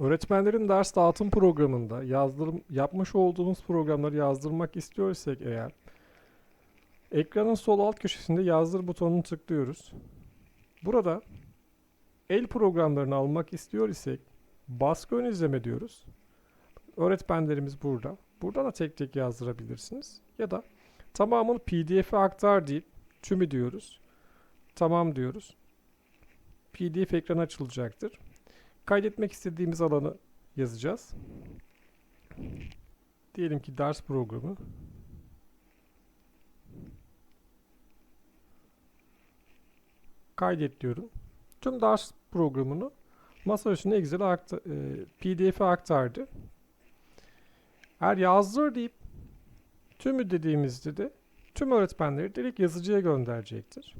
Öğretmenlerin ders dağıtım programında yazdırım, yapmış olduğumuz programları yazdırmak istiyorsak eğer ekranın sol alt köşesinde yazdır butonunu tıklıyoruz. Burada el programlarını almak istiyor isek baskı ön izleme diyoruz. Öğretmenlerimiz burada. Burada da tek tek yazdırabilirsiniz. Ya da tamamını pdf'e aktar deyip tümü diyoruz. Tamam diyoruz. PDF ekranı açılacaktır. Kaydetmek istediğimiz alanı yazacağız. Diyelim ki ders programı. Kaydet diyorum. Tüm ders programını masa üstüne Excel'e akta- e, PDF'e aktardı. Eğer yazdır deyip tümü dediğimizde de tüm öğretmenleri direkt yazıcıya gönderecektir.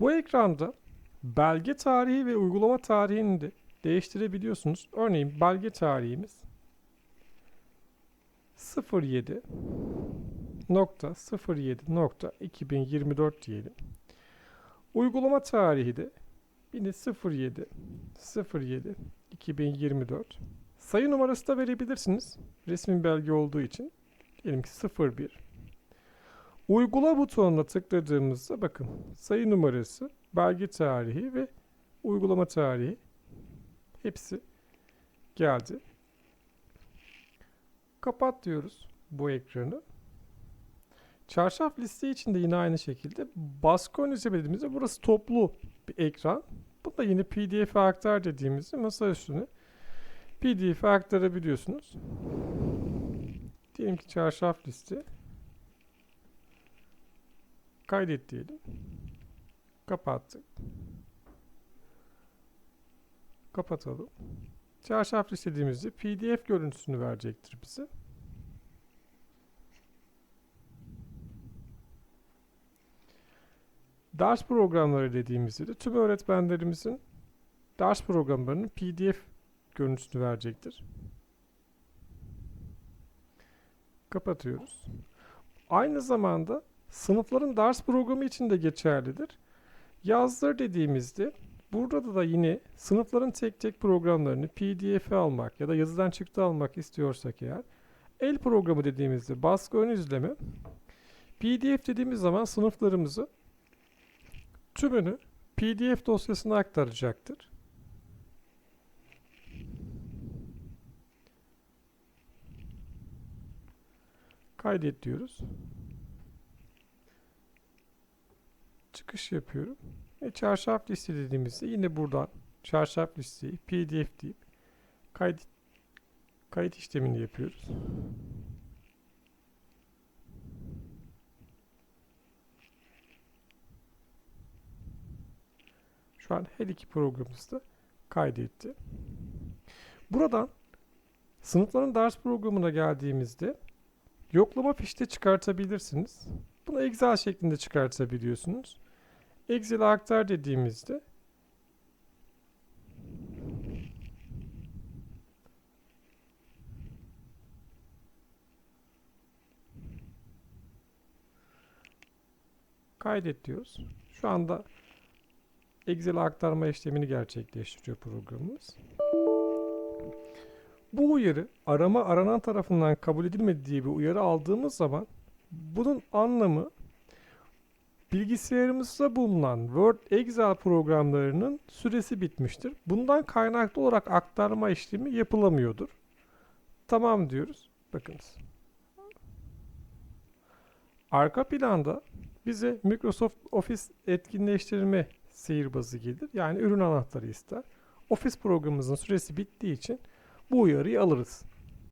Bu ekranda belge tarihi ve uygulama tarihini de değiştirebiliyorsunuz. Örneğin belge tarihimiz 07 nokta 07 nokta 2024 diyelim. Uygulama tarihi de yine 07 07 2024. Sayı numarası da verebilirsiniz. Resmi belge olduğu için. Diyelim ki 01. Uygula butonuna tıkladığımızda bakın sayı numarası, belge tarihi ve uygulama tarihi hepsi geldi. Kapat diyoruz bu ekranı. Çarşaf liste için de yine aynı şekilde baskı ön izlemediğimizde burası toplu bir ekran. Bu da yine pdf'e aktar dediğimizde masa üstüne pdf'e aktarabiliyorsunuz. Diyelim ki çarşaf liste. Kaydet diyelim. Kapattık. Kapatalım. Çarşaf istediğimizde pdf görüntüsünü verecektir bize. Ders programları dediğimizde de tüm öğretmenlerimizin ders programlarının pdf görüntüsünü verecektir. Kapatıyoruz. Aynı zamanda sınıfların ders programı için de geçerlidir. Yazdır dediğimizde burada da yine sınıfların tek tek programlarını pdf'e almak ya da yazıdan çıktı almak istiyorsak eğer el programı dediğimizde baskı ön izleme pdf dediğimiz zaman sınıflarımızı tümünü pdf dosyasına aktaracaktır. Kaydet diyoruz. Çıkış yapıyorum. Ve çarşaf liste dediğimizde yine buradan çarşaf listeyi pdf deyip kayıt, kayıt işlemini yapıyoruz. Şu an her iki programımız da kaydetti. Buradan sınıfların ders programına geldiğimizde yoklama fişte çıkartabilirsiniz. Bunu Excel şeklinde çıkartabiliyorsunuz. Excel'e aktar dediğimizde kaydet diyoruz. Şu anda Excel'e aktarma işlemini gerçekleştiriyor programımız. Bu uyarı arama aranan tarafından kabul edilmedi diye bir uyarı aldığımız zaman bunun anlamı bilgisayarımızda bulunan Word, Excel programlarının süresi bitmiştir. Bundan kaynaklı olarak aktarma işlemi yapılamıyordur. Tamam diyoruz. Bakınız. Arka planda bize Microsoft Office etkinleştirme sihirbazı gelir. Yani ürün anahtarı ister. Office programımızın süresi bittiği için bu uyarıyı alırız.